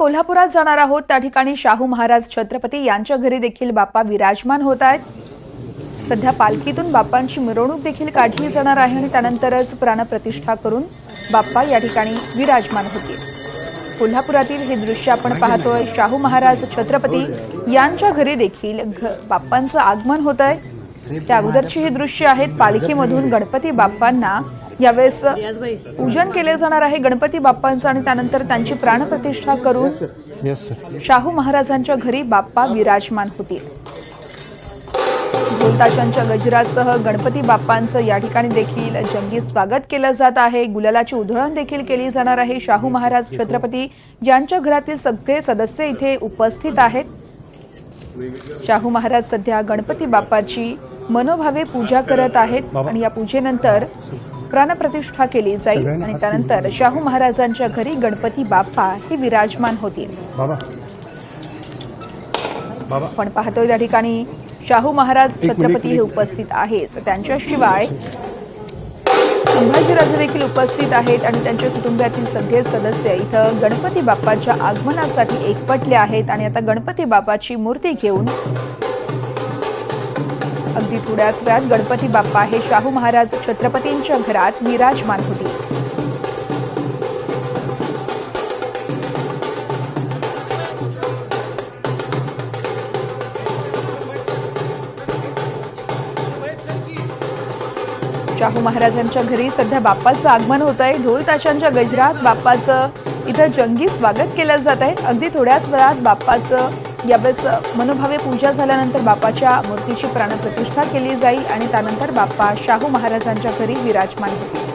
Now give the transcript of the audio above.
कोल्हापुरात जाणार आहोत. त्या ठिकाणी शाहू महाराज छत्रपती यांच्या घरी देखील बाप्पा विराजमान होत आहेत. सध्या पालखीतून बाप्पांची मिरवणूक देखील काढली जाणार आहे आणि त्यानंतरच प्राणप्रतिष्ठा करून बाप्पा या ठिकाणी विराजमान होतील. कोल्हापुरातील हे दृश्य आपण पाहतोय. शाहू महाराज छत्रपती यांच्या घरी देखील बाप्पांचं आगमन होत आहे त्या अगोदरची ही दृश्य आहेत. पालखीमधून गणपती बाप्पांना यावेळेस पूजन केले जाणार आहे गणपती बाप्पांचं आणि त्यानंतर त्यांची प्राणप्रतिष्ठा करून येस सर शाहू महाराजांच्या घरी बाप्पा विराजमान होतील. ढोलताशांच्या गजरासह गणपती बाप्पांचं या ठिकाणी देखील जंगी स्वागत केलं जात आहे. गुलालाची उधळण देखील केली जाणार आहे. शाहू महाराज छत्रपती यांच्या घरातील सगळे सदस्य इथे उपस्थित आहेत. शाहू महाराज सध्या गणपती बाप्पाची मनोभावे पूजा करत आहेत. आणि या पूजेनंतर प्राणप्रतिष्ठा केली जाईल आणि त्यानंतर शाहू महाराजांच्या घरी गणपती बाप्पा हे विराजमान होतील. आपण पाहतोय त्या ठिकाणी शाहू महाराज छत्रपती हे उपस्थित आहेच त्यांच्याशिवाय संभाजीराजे देखील उपस्थित आहेत आणि त्यांच्या कुटुंबातील सगळे सदस्य इथं गणपती बाप्पाच्या आगमनासाठी एकवटले आहेत. आणि आता गणपती बाप्पाची मूर्ती घेऊन अगदी थोड्याच वेळात गणपती बाप्पा हे शाहू महाराज छत्रपतींच्या घरात विराजमान होते. शाहू महाराजांच्या घरी सध्या बाप्पाचं आगमन होत आहे. ढोल ताशांच्या गजरात बाप्पाचं इथं जंगी स्वागत केलं जात आहे. अगदी थोड्याच वेळात बाप्पाचं यावेळेस मनोभावे पूजा झाल्यानंतर बाप्पाच्या मूर्तीची प्राणप्रतिष्ठा केली जाईल आणि त्यानंतर बाप्पा शाहू महाराजांच्या घरी विराजमान होतील.